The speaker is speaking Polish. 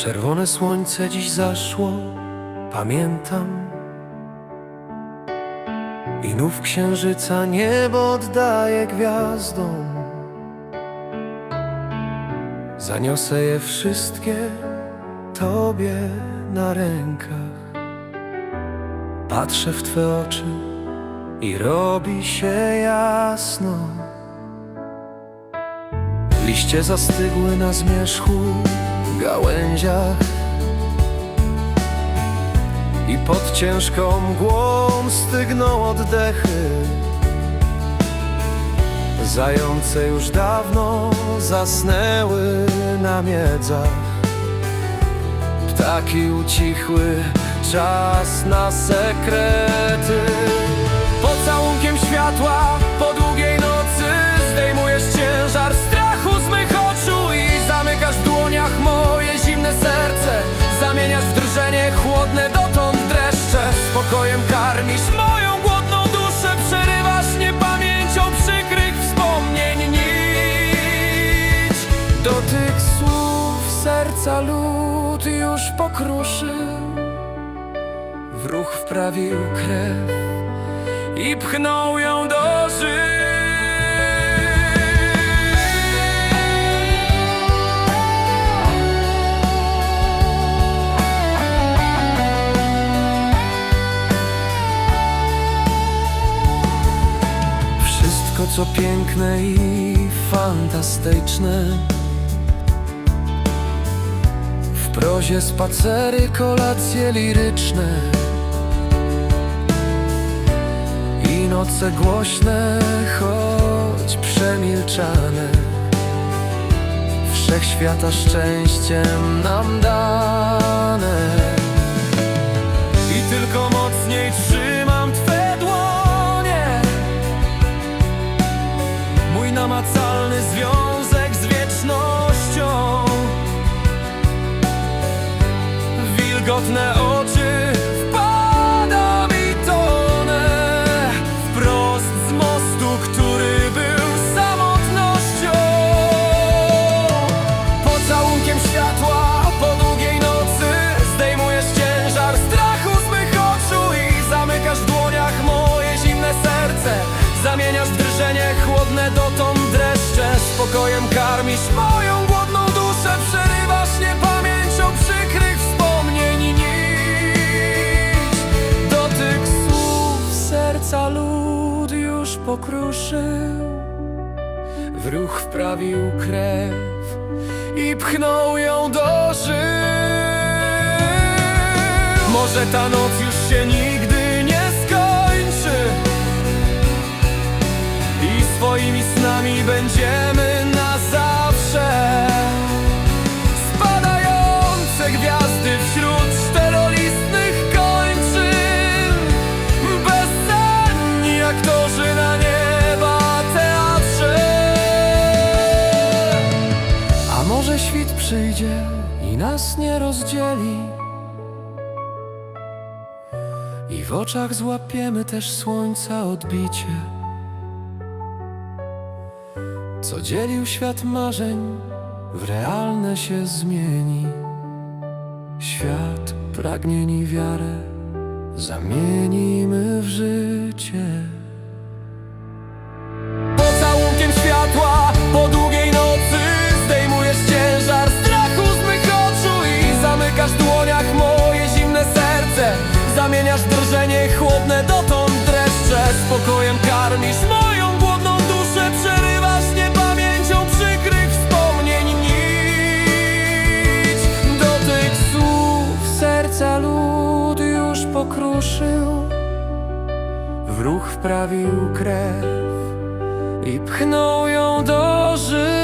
Czerwone słońce dziś zaszło, pamiętam. I nów księżyca niebo oddaje gwiazdom. Zaniosę je wszystkie Tobie na rękach. Patrzę w Twe oczy i robi się jasno. Liście zastygły na zmierzchu gałęziach I pod ciężką mgłą stygną oddechy Zające już dawno zasnęły na miedzach. Ptaki ucichły, czas na sekrety w ruch wprawił krew i pchnął ją do życia. Co piękne i fantastyczne W prozie spacery, kolacje liryczne. I noce głośne, choć przemilczane. Wszechświata szczęściem nam dane. I tylko mocniej trzymam Twe dłonie. Mój namacalny związek Wilgotne oczy wpadam i tonę. Wprost z mostu, który był samotnością. Pocałunkiem światła po długiej nocy Zdejmujesz ciężar strachu z mych oczu I zamykasz w dłoniach moje zimne serce. Zamieniasz drżenie chłodne dotąd dreszcze. Spokojem karmisz moją pokruszył w ruch wprawił krew i pchnął ją do żył. Może ta noc już się nigdy nie skończy i swoimi snami będziemy przyjdzie i nas nie rozdzieli. I w oczach złapiemy też słońca odbicie. Co dzielił świat marzeń w realne się zmieni. Świat pragnień i wiarę zamienimy w życie Spokojem karmisz moją głodną duszę Przerywasz niepamięcią przykrych wspomnień nić Dotyk słów serca lód już pokruszył. W ruch wprawił krew i pchnął ją do życia.